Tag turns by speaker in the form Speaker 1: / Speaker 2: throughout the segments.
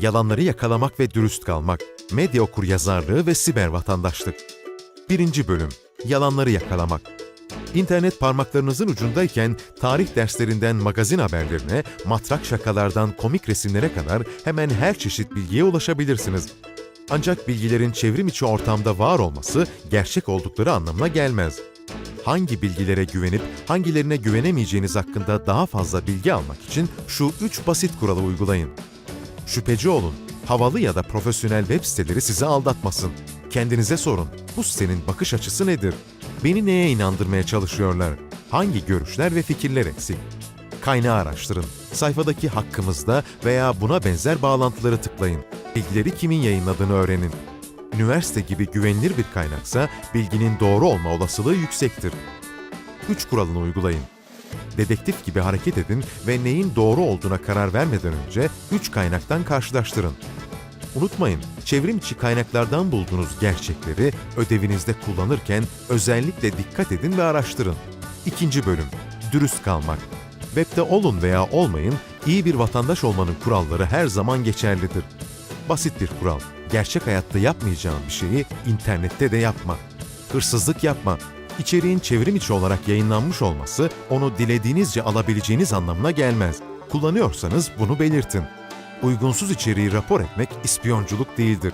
Speaker 1: Yalanları yakalamak ve dürüst kalmak. Medya okur yazarlığı ve siber vatandaşlık. 1. Bölüm Yalanları yakalamak. İnternet parmaklarınızın ucundayken tarih derslerinden magazin haberlerine, matrak şakalardan komik resimlere kadar hemen her çeşit bilgiye ulaşabilirsiniz. Ancak bilgilerin çevrim içi ortamda var olması gerçek oldukları anlamına gelmez. Hangi bilgilere güvenip hangilerine güvenemeyeceğiniz hakkında daha fazla bilgi almak için şu üç basit kuralı uygulayın. Şüpheci olun. Havalı ya da profesyonel web siteleri sizi aldatmasın. Kendinize sorun. Bu sitenin bakış açısı nedir? Beni neye inandırmaya çalışıyorlar? Hangi görüşler ve fikirler eksik? Kaynağı araştırın. Sayfadaki hakkımızda veya buna benzer bağlantıları tıklayın. Bilgileri kimin yayınladığını öğrenin. Üniversite gibi güvenilir bir kaynaksa bilginin doğru olma olasılığı yüksektir. 3 kuralını uygulayın. Dedektif gibi hareket edin ve neyin doğru olduğuna karar vermeden önce 3 kaynaktan karşılaştırın. Unutmayın, çevrim içi kaynaklardan bulduğunuz gerçekleri ödevinizde kullanırken özellikle dikkat edin ve araştırın. İkinci bölüm, dürüst kalmak. Webde olun veya olmayın, iyi bir vatandaş olmanın kuralları her zaman geçerlidir. Basit bir kural. Gerçek hayatta yapmayacağın bir şeyi internette de yapma. Hırsızlık yapma. İçeriğin çevrim içi olarak yayınlanmış olması onu dilediğinizce alabileceğiniz anlamına gelmez. Kullanıyorsanız bunu belirtin. Uygunsuz içeriği rapor etmek ispiyonculuk değildir.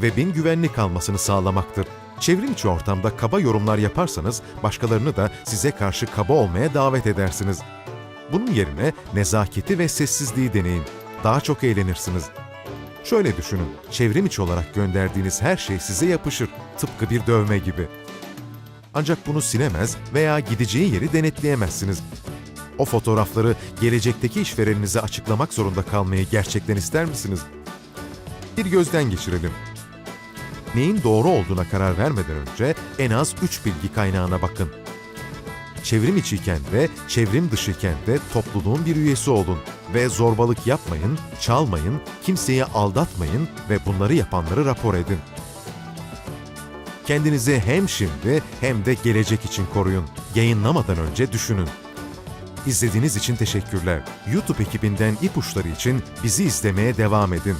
Speaker 1: Webin güvenli kalmasını sağlamaktır. Çevrim içi ortamda kaba yorumlar yaparsanız başkalarını da size karşı kaba olmaya davet edersiniz. Bunun yerine nezaketi ve sessizliği deneyin. Daha çok eğlenirsiniz. Şöyle düşünün, çevrim içi olarak gönderdiğiniz her şey size yapışır, tıpkı bir dövme gibi. Ancak bunu silemez veya gideceği yeri denetleyemezsiniz. O fotoğrafları gelecekteki işvereninize açıklamak zorunda kalmayı gerçekten ister misiniz? Bir gözden geçirelim. Neyin doğru olduğuna karar vermeden önce en az 3 bilgi kaynağına bakın. Çevrim içiyken de, çevrim dışıyken de topluluğun bir üyesi olun ve zorbalık yapmayın, çalmayın, kimseyi aldatmayın ve bunları yapanları rapor edin. Kendinizi hem şimdi hem de gelecek için koruyun. Yayınlamadan önce düşünün. İzlediğiniz için teşekkürler. YouTube ekibinden ipuçları için bizi izlemeye devam edin.